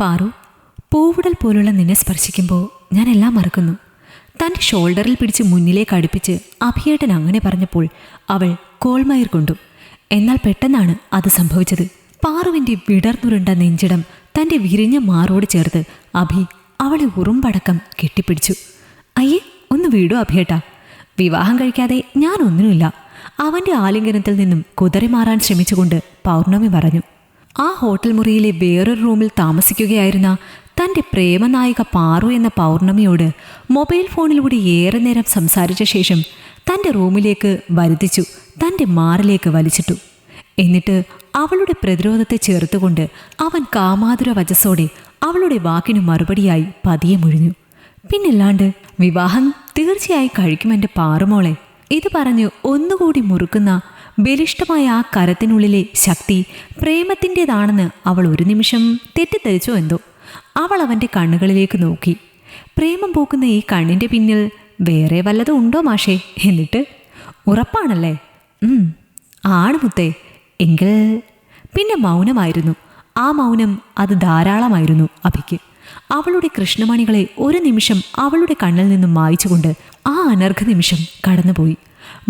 പാറു പൂവിടൽ പോലുള്ള നിന്നെ സ്പർശിക്കുമ്പോൾ ഞാൻ എല്ലാം മറക്കുന്നു. തന്റെ ഷോൾഡറിൽ പിടിച്ച് മുന്നിലേക്ക് അടുപ്പിച്ച് അഭിയേട്ടൻ അങ്ങനെ പറഞ്ഞപ്പോൾ അവൾ കോൾമയർ കൊണ്ടു. എന്നാൽ പെട്ടെന്നാണ് അത് സംഭവിച്ചത്. പാറുവിന്റെ വിടർന്നുരുണ്ട നെഞ്ചിടം തന്റെ വിരിഞ്ഞ മാറോട് ചേർത്ത് അഭി അവളെ ഉറുമ്പടക്കം കെട്ടിപ്പിടിച്ചു. അയ്യേ ഒന്ന് വീടോ അഭിയേട്ടാ? വിവാഹം കഴിക്കാതെ ഞാൻ ഒന്നിനുമില്ല. അവന്റെ ആലിംഗനത്തിൽ നിന്നും കുതറി മാറാൻ ശ്രമിച്ചുകൊണ്ട് പൗർണമി പറഞ്ഞു. ആ ഹോട്ടൽ മുറിയിലെ വേറൊരു റൂമിൽ താമസിക്കുകയായിരുന്ന തന്റെ പ്രേമനായിക പാറു എന്ന പൗർണമിയോട് മൊബൈൽ ഫോണിലൂടെ ഏറെ നേരം സംസാരിച്ച ശേഷം തന്റെ റൂമിലേക്ക് വരുത്തിച്ചു തന്റെ മാറിലേക്ക് വലിച്ചിട്ടു. എന്നിട്ട് അവളുടെ പ്രതിരോധത്തെ ചേർത്തുകൊണ്ട് അവൻ കാമാതുര വചസ്സോടെ അവളുടെ വാക്കിനു മറുപടിയായി പതിയെ മുഴിഞ്ഞു. പിന്നില്ലാണ്ട് വിവാഹം തീർച്ചയായും കഴിക്കുമെന്റെ പാറുമോളെ ഇത് പറഞ്ഞ് ഒന്നുകൂടി മുറുക്കുന്ന ബലിഷ്ടമായ ആ കരത്തിനുള്ളിലെ ശക്തി പ്രേമത്തിന്റെതാണെന്ന് അവൾ ഒരു നിമിഷം തെറ്റിദ്ധരിച്ചോ എന്തോ. അവൾ അവന്റെ കണ്ണുകളിലേക്ക് നോക്കി. പ്രേമം പോക്കുന്ന ഈ കണ്ണിന്റെ പിന്നിൽ വേറെ വല്ലതും ഉണ്ടോ മാഷേ? എന്നിട്ട് ഉറപ്പാണല്ലേ? ആണ് മുത്തേ. എങ്കിൽ പിന്നെ മൗനമായിരുന്നു. ആ മൗനം അത് ധാരാളമായിരുന്നു അഭിക്ക്. അവളുടെ കൃഷ്ണമണികളെ ഒരു നിമിഷം അവളുടെ കണ്ണിൽ നിന്നും മായിച്ചുകൊണ്ട് ആ അനർഘ നിമിഷം കടന്നുപോയി.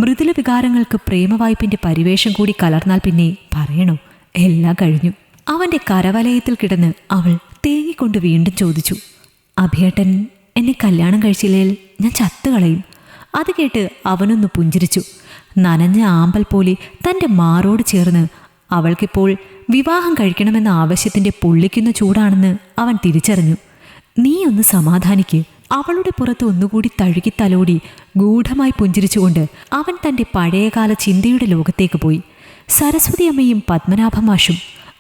മൃദുല വികാരങ്ങൾക്ക് പ്രേമവായ്പിന്റെ പരിവേഷം കൂടി കലർന്നാൽ പിന്നെ പറയണോ? എല്ലാം കഴിഞ്ഞു. അവന്റെ കരവലയത്തിൽ കിടന്ന് അവൾ തേങ്ങിക്കൊണ്ട് വീണ്ടും ചോദിച്ചു അഭിയേട്ടൻ എന്നെ കല്യാണം കഴിച്ചില്ലേൽ ഞാൻ ചത്തുകളയും. അത് കേട്ട് അവനൊന്ന് പുഞ്ചിരിച്ചു. നനഞ്ഞ ആമ്പൽ പോലെ തന്റെ മാറോട് ചേർന്ന് അവൾക്കിപ്പോൾ വിവാഹം കഴിക്കണമെന്ന ആവശ്യത്തിന്റെ പൊള്ളിക്കുന്ന ചൂടാണെന്ന് അവൻ തിരിച്ചറിഞ്ഞു. നീ ഒന്ന് സമാധാനിക്ക്. അവളുടെ പുറത്ത് ഒന്നുകൂടി തഴുകി തലോടി ഗൂഢമായി പുഞ്ചിരിച്ചുകൊണ്ട് അവൻ തന്റെ പഴയകാല ചിന്തയുടെ ലോകത്തേക്ക് പോയി. സരസ്വതി അമ്മയും പത്മനാഭമാഷും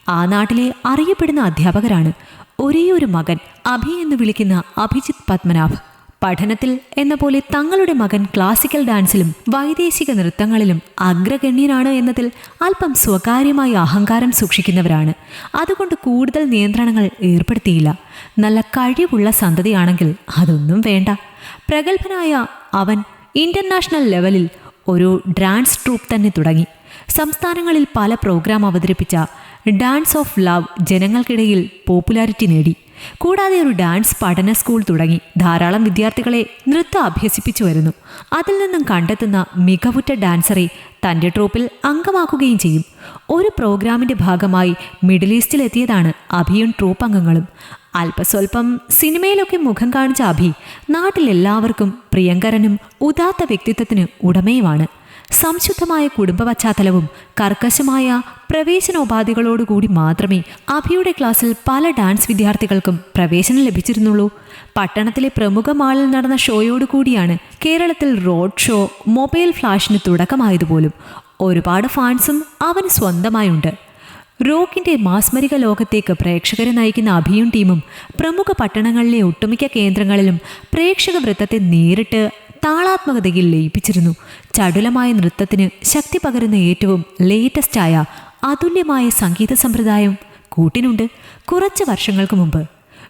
ആ നാട്ടിലെ അറിയപ്പെടുന്ന അധ്യാപകരാണ്. ഒരേയൊരു മകൻ അഭി എന്ന് വിളിക്കുന്ന അഭിജിത് പത്മനാഭ്. പഠനത്തിൽ എന്ന പോലെ തങ്ങളുടെ മകൻ ക്ലാസിക്കൽ ഡാൻസിലും വൈദേശിക നൃത്തങ്ങളിലും അഗ്രഗണ്യനാണ് എന്നതിൽ അല്പം സ്വകാര്യമായ അഹങ്കാരം സൂക്ഷിക്കുന്നവരാണ്. അതുകൊണ്ട് കൂടുതൽ നിയന്ത്രണങ്ങൾ ഏർപ്പെടുത്തിയില്ല. നല്ല കഴിവുള്ള സന്തതിയാണെങ്കിൽ അതൊന്നും വേണ്ട. പ്രഗത്ഭനായ അവൻ ഇന്റർനാഷണൽ ലെവലിൽ ഒരു ഡാൻസ് ട്രൂപ്പ് തന്നെ തുടങ്ങി. സംസ്ഥാനങ്ങളിൽ പല പ്രോഗ്രാം അവതരിപ്പിച്ച ഡാൻസ് ഓഫ് ലവ് ജനങ്ങൾക്കിടയിൽ പോപ്പുലാരിറ്റി നേടി. കൂടാതെ ഒരു ഡാൻസ് പഠന സ്കൂൾ തുടങ്ങി. ധാരാളം വിദ്യാർത്ഥികളെ നൃത്തം അഭ്യസിപ്പിച്ചു വരുന്നു. അതിൽ നിന്നും കണ്ടെത്തുന്ന മികവുറ്റ ഡാൻസറെ തന്റെ ട്രൂപ്പിൽ അംഗമാക്കുകയും ചെയ്യും. ഒരു പ്രോഗ്രാമിന്റെ ഭാഗമായി മിഡിൽ ഈസ്റ്റിലെത്തിയതാണ് അഭിയും ട്രൂപ്പ് അംഗങ്ങളും. അല്പസ്വല്പം സിനിമയിലൊക്കെ മുഖം കാണിച്ച അഭി നാട്ടിലെല്ലാവർക്കും പ്രിയങ്കരനും ഉദാത്ത വ്യക്തിത്വത്തിന് ഉടമയുമാണ്. സംശുദ്ധമായ കുടുംബ പശ്ചാത്തലവും കർക്കശമായ പ്രവേശനോപാധികളോടുകൂടി മാത്രമേ അഭിയുടെ ക്ലാസ്സിൽ പല ഡാൻസ് വിദ്യാർത്ഥികൾക്കും പ്രവേശനം ലഭിച്ചിരുന്നുള്ളൂ. പട്ടണത്തിലെ പ്രമുഖ മാളിൽ നടന്ന ഷോയോടുകൂടിയാണ് കേരളത്തിൽ റോഡ് ഷോ മൊബൈൽ ഫ്ലാഷിന് തുടക്കമായതുപോലും. ഒരുപാട് ഫാൻസും അവന് സ്വന്തമായുണ്ട്. റോക്കിന്റെ മാസ്മരിക ലോകത്തേക്ക് പ്രേക്ഷകരെ നയിക്കുന്ന അഭിയും ടീമും പ്രമുഖ പട്ടണങ്ങളിലെ ഒട്ടുമിക്ക കേന്ദ്രങ്ങളിലും പ്രേക്ഷക വൃത്തത്തെ നേരിട്ട് താളാത്മകതയിൽ ലയിപ്പിച്ചിരുന്നു. ചടുലമായ നൃത്തത്തിന് ശക്തി പകരുന്ന ഏറ്റവും ലേറ്റസ്റ്റായ അതുല്യമായ സംഗീത സമ്പ്രദായം കൂട്ടിനുണ്ട് കുറച്ച് വർഷങ്ങൾക്ക് മുമ്പ്.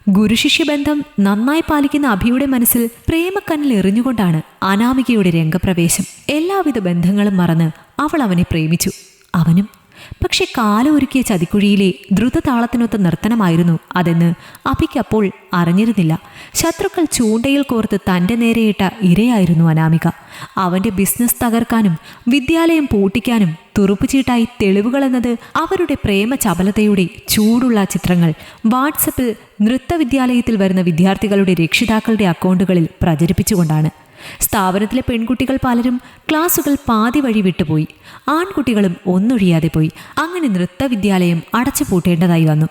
ഗുരുശിഷ്യ ബന്ധം നന്നായി പാലിക്കുന്ന അഭിയുടെ മനസ്സിൽ പ്രേമക്കണ്ണിൽ എറിഞ്ഞുകൊണ്ടാണ് അനാമികയുടെ രംഗപ്രവേശം. എല്ലാവിധ ബന്ധങ്ങളും മറന്ന് അവൾ അവനെ പ്രേമിച്ചു. അവനും പക്ഷെ കാലൊരുക്കിയ ചതിക്കുഴിയിലെ ദ്രുതതാളത്തിനൊത്ത നർത്തനമായിരുന്നു അതെന്ന് അപ്പിക്കപ്പോൾ അറിഞ്ഞിരുന്നില്ല. ശത്രുക്കൾ ചൂണ്ടയിൽ കോർത്ത് തന്റെ നേരെയിട്ട ഇരയായിരുന്നു അനാമിക. അവന്റെ ബിസിനസ് തകർക്കാനും വിദ്യാലയം പൂട്ടിക്കാനും തുറുപ്പുചീട്ടായി തെളിവുകൾ എന്നത് അവരുടെ പ്രേമ ചപലതയുടെ ചൂടുള്ള ചിത്രങ്ങൾ വാട്സപ്പിൽ നൃത്തവിദ്യാലയത്തിൽ വരുന്ന വിദ്യാർത്ഥികളുടെ രക്ഷിതാക്കളുടെ അക്കൗണ്ടുകളിൽ പ്രചരിപ്പിച്ചുകൊണ്ടാണ്. സ്ഥാപനത്തിലെ പെൺകുട്ടികൾ പലരും ക്ലാസുകൾ പാതി വഴി വിട്ടുപോയി. ആൺകുട്ടികളും ഒന്നൊഴിയാതെ പോയി. അങ്ങനെ നൃത്തവിദ്യാലയം അടച്ചുപൂട്ടേണ്ടതായി വന്നു.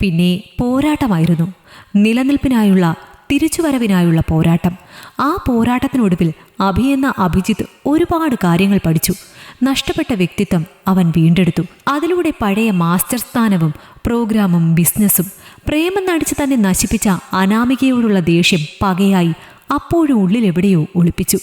പിന്നെ പോരാട്ടമായിരുന്നു. നിലനിൽപ്പിനായുള്ള തിരിച്ചുവരവിനായുള്ള പോരാട്ടം. ആ പോരാട്ടത്തിനൊടുവിൽ അഭി എന്ന അഭിജിത്ത് ഒരുപാട് കാര്യങ്ങൾ പഠിച്ചു. നഷ്ടപ്പെട്ട വ്യക്തിത്വം അവൻ വീണ്ടെടുത്തു. അതിലൂടെ പഴയ മാസ്റ്റർ സ്ഥാനവും പ്രോഗ്രാമും ബിസിനസ്സും പ്രേമം നടിച്ച് തന്നെ നശിപ്പിച്ച അനാമികയോടുള്ള ദേഷ്യം പകയായി അപ്പോഴും ഉള്ളിലെവിടെയോ ഒളിപ്പിച്ചു.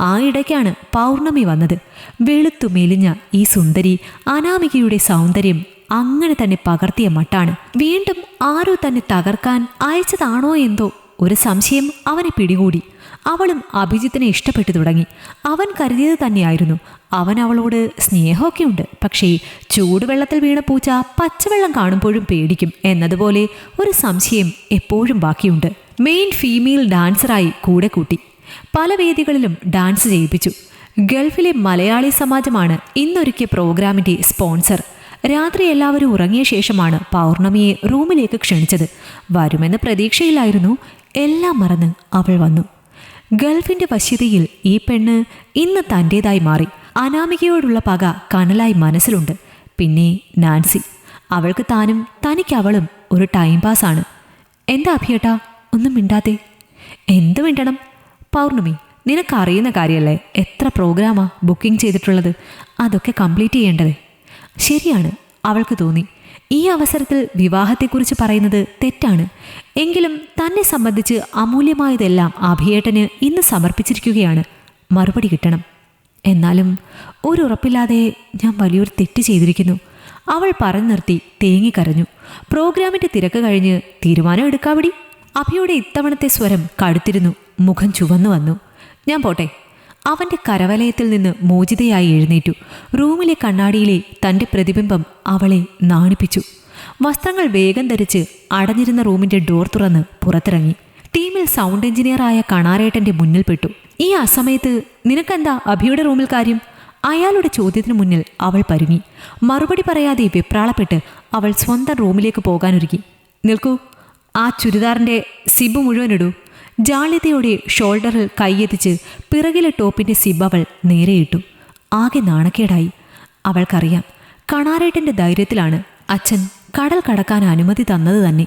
ആ ഇടയ്ക്കാണ് പൗർണമി വന്നത്. വെളുത്തു മെലിഞ്ഞ ഈ സുന്ദരി അനാമികയുടെ സൗന്ദര്യം അങ്ങനെ തന്നെ പകർത്തിയ മട്ടാണ്. വീണ്ടും ആരോ തന്നെ തകർക്കാൻ അയച്ചതാണോ എന്തോ ഒരു സംശയം അവനെ പിടികൂടി. അവളും അഭിജിത്തിനെ ഇഷ്ടപ്പെട്ടു തുടങ്ങി. അവൻ കരുതിയത് തന്നെയായിരുന്നു. അവൻ അവളോട് സ്നേഹമൊക്കെ ഉണ്ട് പക്ഷേ ചൂടുവെള്ളത്തിൽ വീണ പൂച്ച പച്ചവെള്ളം കാണുമ്പോഴും പേടിക്കും എന്നതുപോലെ ഒരു സംശയം എപ്പോഴും ബാക്കിയുണ്ട്. മെയിൻ ഫീമെയിൽ ഡാൻസറായി കൂടെ കൂട്ടി. പല വേദികളിലും ഡാൻസ് ചെയ്യിപ്പിച്ചു ഗൾഫിലെ മലയാളി സമാജമാണ് ഇന്നൊരുക്കിയ പ്രോഗ്രാമിന്റെ സ്പോൺസർ. രാത്രി എല്ലാവരും ഉറങ്ങിയ ശേഷമാണ് പൗർണമിയെ റൂമിലേക്ക് ക്ഷണിച്ചത്. വരുമെന്ന പ്രതീക്ഷയിലായിരുന്നു എല്ലാം മറന്ന് അവൾ വന്നു. ഗൾഫിന്റെ വശ്യതയിൽ ഈ പെണ്ണ് ഇന്ന് തന്റേതായി മാറി. അനാമികയോടുള്ള പക കനലായി മനസ്സിലുണ്ട്. പിന്നെ നാൻസി. അവൾക്ക് താനും തനിക്ക് അവളും ഒരു ടൈം പാസ്സാണ് എന്താ അഭിയേട്ടാ? ഒന്നും മിണ്ടാതെ. എന്ത് മിണ്ടണം? പൗർണമി നിനക്കറിയുന്ന കാര്യമല്ലേ എത്ര പ്രോഗ്രാമാ ബുക്കിംഗ് ചെയ്തിട്ടുള്ളത്? അതൊക്കെ കംപ്ലീറ്റ് ചെയ്യേണ്ടത്. ശരിയാണ് അവൾക്ക് തോന്നി. ഈ അവസരത്തിൽ വിവാഹത്തെക്കുറിച്ച് പറയുന്നത് തെറ്റാണ്. എങ്കിലും തന്നെ സംബന്ധിച്ച് അമൂല്യമായതെല്ലാം അഭിയേട്ടന് ഇന്ന് സമർപ്പിച്ചിരിക്കുകയാണ്. മറുപടി കിട്ടണം. എന്നാലും ഒരു ഉറപ്പില്ലാതെ ഞാൻ വലിയൊരു തെറ്റ് ചെയ്തിരിക്കുന്നു. അവൾ പറഞ്ഞു നിർത്തി തേങ്ങിക്കരഞ്ഞു പ്രോഗ്രാമിന്റെ തിരക്ക് കഴിഞ്ഞ് തീരുമാനം എടുക്കാവിടി. അഭിയുടെ ഇത്തവണത്തെ സ്വരം കടുത്തിരുന്നു. മുഖം ചുവന്നു വന്നു. ഞാൻ പോട്ടെ. അവന്റെ കരവലയത്തിൽ നിന്ന് മോചിതയായി എഴുന്നേറ്റു. റൂമിലെ കണ്ണാടിയിലെ തന്റെ പ്രതിബിംബം അവളെ നാണിപ്പിച്ചു. വസ്ത്രങ്ങൾ വേഗം ധരിച്ച് അടഞ്ഞിരുന്ന റൂമിന്റെ ഡോർ തുറന്ന് പുറത്തിറങ്ങി. ടീമിൽ സൗണ്ട് എഞ്ചിനീയറായ കണാറേട്ടന്റെ മുന്നിൽപ്പെട്ടു ഈ അസമയത്ത് നിനക്കെന്താ അഭിയുടെ റൂമിൽ കാര്യം? അയാളുടെ ചോദ്യത്തിന് മുന്നിൽ അവൾ പരുങ്ങി. മറുപടി പറയാതെ വെപ്രാളപ്പെട്ട് അവൾ സ്വന്തം റൂമിലേക്ക് പോകാനൊരുക്കി നിൽക്കൂ. ആ ചുരിദാറിന്റെ സിബ് മുഴുവൻ ഇടൂ. ജാള്യതയോടെ ഷോൾഡറിൽ കൈയെത്തിച്ച് പിറകിലെ ടോപ്പിന്റെ സിബ് അവൾ നേരെയിട്ടു ആകെ നാണക്കേടായി. അവൾക്കറിയാം കണാരേട്ടന്റെ ധൈര്യത്തിലാണ് അച്ഛൻ കടൽ കടക്കാൻ അനുമതി തന്നത് തന്നെ.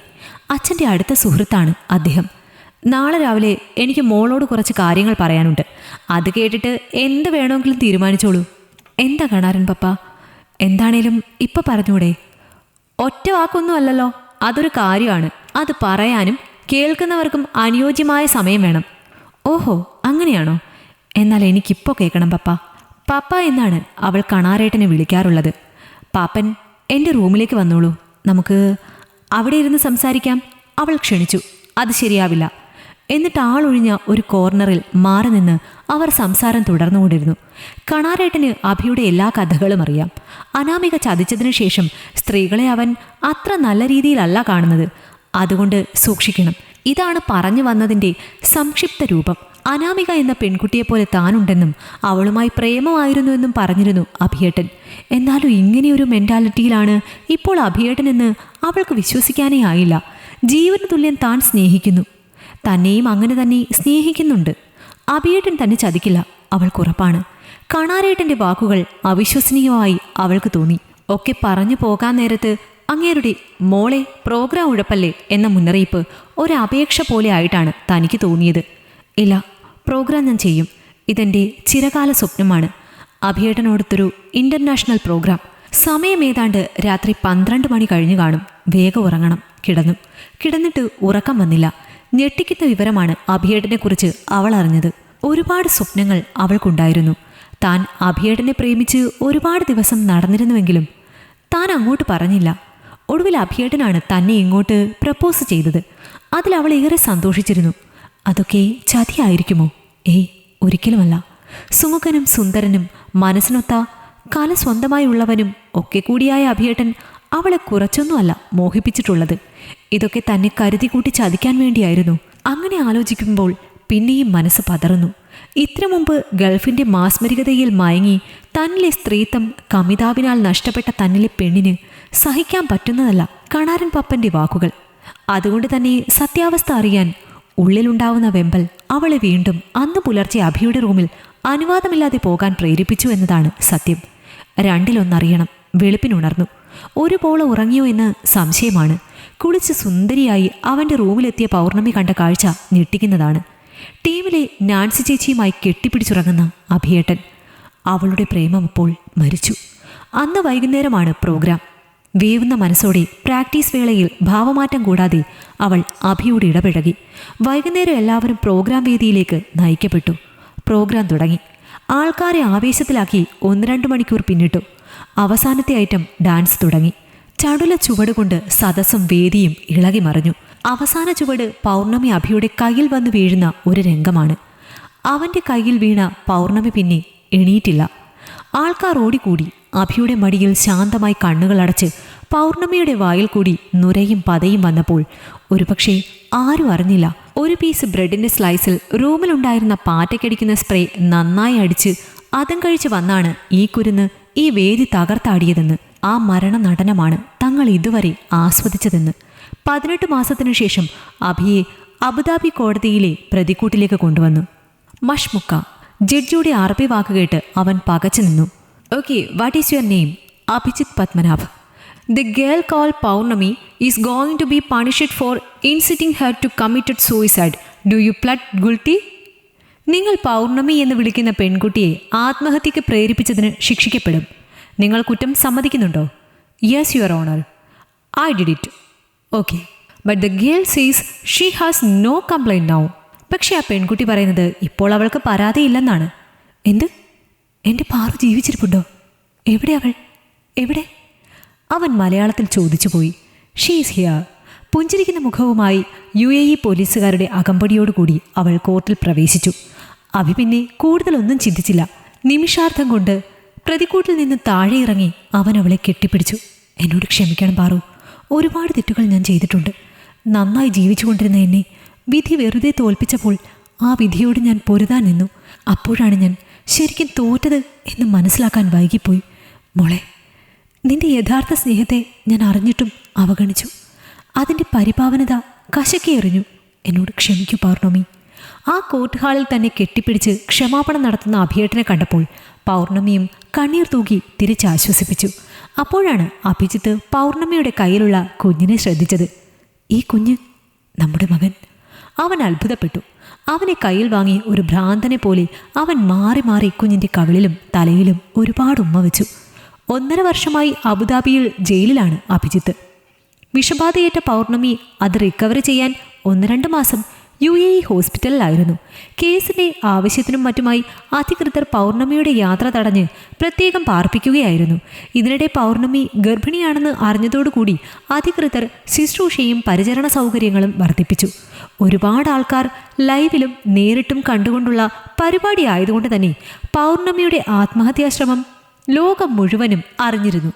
അച്ഛന്റെ അടുത്ത സുഹൃത്താണ് അദ്ദേഹം. നാളെ രാവിലെ എനിക്ക് മോളോട് കുറച്ച് കാര്യങ്ങൾ പറയാനുണ്ട്. അത് കേട്ടിട്ട് എന്ത് വേണമെങ്കിലും തീരുമാനിച്ചോളൂ. എന്താ കാണാരൻ പപ്പ? എന്താണേലും ഇപ്പം പറഞ്ഞൂടെ? ഒറ്റ വാക്കൊന്നും അല്ലല്ലോ. അതൊരു കാര്യമാണ്. അത് പറയാനും കേൾക്കുന്നവർക്കും അനുയോജ്യമായ സമയം വേണം. ഓഹോ അങ്ങനെയാണോ? എന്നാൽ എനിക്കിപ്പോൾ കേൾക്കണം പപ്പ. പപ്പ എന്നാണ് അവൾ കണാരേട്ടനെ വിളിക്കാറുള്ളത്. പാപ്പൻ എന്റെ റൂമിലേക്ക് വന്നോളൂ. നമുക്ക് അവിടെ ഇരുന്ന് സംസാരിക്കാം. അവൾ ക്ഷണിച്ചു. അത് ശരിയാവില്ല. എന്നിട്ട് ആളൊഴിഞ്ഞ ഒരു കോർണറിൽ മാറി നിന്ന് അവർ സംസാരം തുടർന്നുകൊണ്ടിരുന്നു. കണാരേട്ടന് അഭിയുടെ എല്ലാ കഥകളും അറിയാം. അനാമിക ചതിച്ചതിനു ശേഷം സ്ത്രീകളെ അവൻ അത്ര നല്ല രീതിയിലല്ല കാണുന്നത്. അതുകൊണ്ട് സൂക്ഷിക്കണം. ഇതാണ് പറഞ്ഞു വന്നതിന്റെ സംക്ഷിപ്ത രൂപം. അനാമിക എന്ന പെൺകുട്ടിയെപ്പോലെ താനുണ്ടെന്നും അവളുമായി പ്രേമമായിരുന്നു എന്നും പറഞ്ഞിരുന്നു അഭിയേട്ടൻ. എന്നാലും ഇങ്ങനെയൊരു മെന്റാലിറ്റിയിലാണ് ഇപ്പോൾ അഭിയേട്ടൻ എന്ന് അവൾക്ക് വിശ്വസിക്കാനേ ആയില്ല. ജീവന് തുല്യം താൻ സ്നേഹിക്കുന്നു. തന്നെയും അങ്ങനെ തന്നെ സ്നേഹിക്കുന്നുണ്ട്. അഭിയേട്ടൻ തന്നെ ചതിക്കില്ല. അവൾക്കുറപ്പാണ് കണാരേട്ടന്റെ വാക്കുകൾ അവിശ്വസനീയമായി അവൾക്ക് തോന്നി. ഒക്കെ പറഞ്ഞു പോകാൻ നേരത്ത് അങ്ങേരുടെ മോളെ പ്രോഗ്രാം ഉഴപ്പല്ലേ എന്ന മുന്നറിയിപ്പ് ഒരപേക്ഷ പോലെ ആയിട്ടാണ് തനിക്ക് തോന്നിയത്. ഇല്ല പ്രോഗ്രാം ഞാൻ ചെയ്യും. ഇതെന്റെ ചിരകാല സ്വപ്നമാണ്. അഭിയേട്ടനോടത്തൊരു ഇന്റർനാഷണൽ പ്രോഗ്രാം. സമയം ഏതാണ്ട് രാത്രി പന്ത്രണ്ട് മണി കഴിഞ്ഞു കാണും. വേഗം ഉറങ്ങണം. കിടന്നു. കിടന്നിട്ട് ഉറക്കം വന്നില്ല. ഞെട്ടിക്കുന്ന വിവരമാണ് അഭിയേട്ടനെക്കുറിച്ച് അവൾ അറിഞ്ഞത് ഒരുപാട് സ്വപ്നങ്ങൾ അവൾക്കുണ്ടായിരുന്നു. താൻ അഭിയേട്ടനെ പ്രേമിച്ച് ഒരുപാട് ദിവസം നടന്നിരുന്നുവെങ്കിലും താൻ അങ്ങോട്ട് പറഞ്ഞില്ല. ഒടുവിൽ അഭിയേടനാണ് തന്നെ ഇങ്ങോട്ട് പ്രപ്പോസ് ചെയ്തത്. അതിൽ അവൾ ഏറെ സന്തോഷിച്ചിരുന്നു. അതൊക്കെ ചതിയായിരിക്കുമോ? ഏയ് ഒരിക്കലുമല്ല. സുമുഖനും സുന്ദരനും മനസ്സിനൊത്ത കല സ്വന്തമായി ഉള്ളവനും ഒക്കെ കൂടിയായ അഭിയേട്ടൻ അവളെ കുറച്ചൊന്നുമല്ല മോഹിപ്പിച്ചിട്ടുള്ളത്. ഇതൊക്കെ തന്നെ കരുതി കൂട്ടി ചതിക്കാൻ വേണ്ടിയായിരുന്നു. അങ്ങനെ ആലോചിക്കുമ്പോൾ പിന്നെയും മനസ്സ് പതറുന്നു. ഇത്ര മുമ്പ് ഗൾഫിന്റെ മാസ്മരികതയിൽ മയങ്ങി തന്നിലെ സ്ത്രീത്വം കമിതാവിനാൽ നഷ്ടപ്പെട്ട തന്നിലെ പെണ്ണിന് സഹിക്കാൻ പറ്റുന്നതല്ല കണാരൻ പപ്പന്റെ വാക്കുകൾ. അതുകൊണ്ട് തന്നെ സത്യാവസ്ഥ അറിയാൻ ഉള്ളിലുണ്ടാവുന്ന വെമ്പൽ അവളെ വീണ്ടും അന്ന് പുലർച്ചെ അഭിയുടെ റൂമിൽ അനുവാദമില്ലാതെ പോകാൻ പ്രേരിപ്പിച്ചു എന്നതാണ് സത്യം. രണ്ടിലൊന്നറിയണം. വെളുപ്പിനുണർന്നു. ഒരു പോള ഉറങ്ങിയോ എന്ന് സംശയമാണ്. കുളിച്ച് സുന്ദരിയായി അവന്റെ റൂമിലെത്തിയ പൗർണമി കണ്ട കാഴ്ച ഞെട്ടിക്കുന്നതാണ്. ടീമിലെ നാൻസി ചേച്ചിയുമായി കെട്ടിപ്പിടിച്ചുറങ്ങുന്ന അഭിയേട്ടൻ അവളുടെ പ്രേമം ഇപ്പോൾ മരിച്ചു. അന്ന് വൈകുന്നേരമാണ് പ്രോഗ്രാം. വേവുന്ന മനസ്സോടെ പ്രാക്ടീസ് വേളയിൽ ഭാവമാറ്റം കൂടാതെ അവൾ അഭിയോട് ഇടപഴകി. വൈകുന്നേരം എല്ലാവരും പ്രോഗ്രാം വേദിയിലേക്ക് നയിക്കപ്പെട്ടു. പ്രോഗ്രാം തുടങ്ങി. ആൾക്കാരെ ആവേശത്തിലാക്കി ഒന്ന് രണ്ട് മണിക്കൂർ പിന്നിട്ടു. അവസാനത്തെ ഐറ്റം ഡാൻസ് തുടങ്ങി. ചടുല ചുവട് കൊണ്ട് സദസ്സും വേദിയും ഇളകി മറിഞ്ഞു. അവസാന ചുവട് പൗർണമി അഭിയുടെ കയ്യിൽ വന്ന് വീഴുന്ന ഒരു രംഗമാണ്. അവന്റെ കയ്യിൽ വീണ പൗർണമി പിന്നെ എണീറ്റില്ല. ആൾക്കാർ ഓടിക്കൂടി. അഭിയുടെ മടിയിൽ ശാന്തമായി കണ്ണുകൾ അടച്ച് പൗർണമിയുടെ വായിൽ കൂടി നുരയും പതയും വന്നപ്പോൾ ഒരുപക്ഷെ ആരും അറിഞ്ഞില്ല. ഒരു പീസ് ബ്രെഡിന്റെ സ്ലൈസിൽ റൂമിലുണ്ടായിരുന്ന പാറ്റയ്ക്കടിക്കുന്ന സ്പ്രേ നന്നായി അടിച്ച് അതം കഴിച്ച് വന്നാണ് ഈ കുരുന്ന് ഈ വേദി തകർത്താടിയതെന്ന് ആ മരണ നടനമാണ് തങ്ങൾ ഇതുവരെ ആസ്വദിച്ചതെന്ന്. പതിനെട്ട് മാസത്തിനു ശേഷം അഭിയെ അബുദാബി കോടതിയിലെ പ്രതിക്കൂട്ടിലേക്ക് കൊണ്ടുവന്നു. മഷ്മുക്ക ജഡ്ജിയുടെ അറബി വാക്ക് കേട്ട് അവൻ പകച്ചു നിന്നു. Okay what is your name Abhijith Padmanabh. The girl call Pournami is going to be punished for inciting her to committed suicide do you plead guilty നിങ്ങൾ പൗർണമി എന്ന് വിളിക്കുന്ന പെൺകുട്ടിയെ ആത്മഹത്യക്ക് പ്രേരിപ്പിച്ചതിന് ശിക്ഷിക്കപ്പെടും. നിങ്ങൾ കുറ്റം സമ്മതിക്കുന്നുണ്ടോ? Yes your honour I did it okay but the girl says she has no complaint now പക്ഷെ ആ പെൺകുട്ടി പറയുന്നത് ഇപ്പോൾ അവൾക്ക് പരാതിയില്ലെന്നാണ്. എന്ത്? എന്റെ പാറു ജീവിച്ചിരിപ്പുണ്ടോ? എവിടെ അവൾ? എവിടെ? അവൻ മലയാളത്തിൽ ചോദിച്ചു പോയി ഷീസ് ഹിയർ പുഞ്ചിരിക്കുന്ന മുഖവുമായി യു എ ഇ പോലീസുകാരുടെ അകമ്പടിയോടുകൂടി അവൾ കോർട്ടിൽ പ്രവേശിച്ചു. അവി പിന്നെ കൂടുതലൊന്നും ചിന്തിച്ചില്ല. നിമിഷാർത്ഥം കൊണ്ട് പ്രതിക്കൂട്ടിൽ നിന്ന് താഴെ ഇറങ്ങി അവൻ അവളെ കെട്ടിപ്പിടിച്ചു. എന്നോട് ക്ഷമിക്കണം പാറു ഒരുപാട് തെറ്റുകൾ ഞാൻ ചെയ്തിട്ടുണ്ട്. നന്നായി ജീവിച്ചുകൊണ്ടിരുന്ന എന്നെ വിധി വെറുതെ തോൽപ്പിച്ചപ്പോൾ ആ വിധിയോട് ഞാൻ പൊരുതാൻ നിന്നു. അപ്പോഴാണ് ഞാൻ ശരിക്കും തോറ്റത് എന്ന് മനസ്സിലാക്കാൻ വൈകിപ്പോയി. മോളെ നിന്റെ യഥാർത്ഥ സ്നേഹത്തെ ഞാൻ അറിഞ്ഞിട്ടും അവഗണിച്ചു. അതിന്റെ പരിപാവനത കശക്കി എറിഞ്ഞു എന്നോട് ക്ഷമിക്കൂ പൗർണമി. ആ കോർട്ട് ഹാളിൽ തന്നെ കെട്ടിപ്പിടിച്ച് ക്ഷമാപണം നടത്തുന്ന അഭിയേട്ടനെ കണ്ടപ്പോൾ പൗർണമിയും കണ്ണീർ തൂക്കി തിരിച്ചാശ്വസിപ്പിച്ചു. അപ്പോഴാണ് അഭിജിത്ത് പൗർണമിയുടെ കയ്യിലുള്ള കുഞ്ഞിനെ ശ്രദ്ധിച്ചത്. ഈ കുഞ്ഞ് നമ്മുടെ മകൻ. അവൻ അത്ഭുതപ്പെട്ടു. അവനെ കയ്യിൽ വാങ്ങി ഒരു ഭ്രാന്തനെ പോലെ അവൻ മാറി മാറി കുഞ്ഞിന്റെ കവിളിലും തലയിലും ഒരുപാട് ഉമ്മ വെച്ചു. ഒന്നര വർഷമായി അബുദാബിയിൽ ജയിലിലാണ് അഭിജിത്ത്. വിഷബാധയേറ്റ പൗർണമി അത് റിക്കവർ ചെയ്യാൻ ഒന്ന് രണ്ട് മാസം യു എ ഇ ഹോസ്പിറ്റലിലായിരുന്നു. കേസിന്റെ ആവശ്യത്തിനും മറ്റുമായി അധികൃതർ പൗർണമിയുടെ യാത്ര തടഞ്ഞ് പ്രത്യേകം പാർപ്പിക്കുകയായിരുന്നു. ഇതിനിടെ പൗർണമി ഗർഭിണിയാണെന്ന് അറിഞ്ഞതോടുകൂടി അധികൃതർ ശുശ്രൂഷയും പരിചരണ സൗകര്യങ്ങളും വർദ്ധിപ്പിച്ചു. ഒരുപാട് ആൾക്കാർ ലൈവിലും നേരിട്ടും കണ്ടുകൊണ്ടുള്ള പരിപാടി ആയതുകൊണ്ട് തന്നെ പൗർണമിയുടെ ആത്മഹത്യാശ്രമം ലോകം മുഴുവനും അറിഞ്ഞിരുന്നു.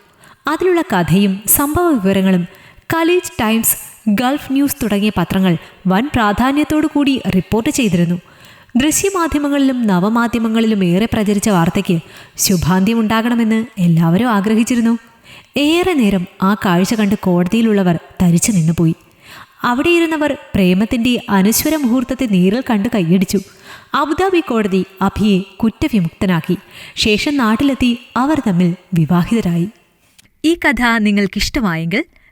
അതിലുള്ള കഥയും സംഭവ വിവരങ്ങളും കലീജ് ടൈംസ് ഗൾഫ് ന്യൂസ് തുടങ്ങിയ പത്രങ്ങൾ വൻ പ്രാധാന്യത്തോടു കൂടി റിപ്പോർട്ട് ചെയ്തിരുന്നു. ദൃശ്യമാധ്യമങ്ങളിലും നവമാധ്യമങ്ങളിലും ഏറെ പ്രചരിച്ച വാർത്തയ്ക്ക് ശുഭാന്ത്യമുണ്ടാകണമെന്ന് എല്ലാവരും ആഗ്രഹിച്ചിരുന്നു. ഏറെ നേരം ആ കാഴ്ച കണ്ട് കോടതിയിലുള്ളവർ തരിച്ചു നിന്നുപോയി. അവിടെയിരുന്നവർ പ്രേമത്തിന്റെ അനശ്വര മുഹൂർത്തത്തെ നേരിൽ കണ്ട് കൈയടിച്ചു. അബുദാബി കോടതി അഭിയെ കുറ്റവിമുക്തനാക്കി. ശേഷം നാട്ടിലെത്തി അവർ തമ്മിൽ വിവാഹിതരായി. ഈ കഥ നിങ്ങൾക്കിഷ്ടമായെങ്കിൽ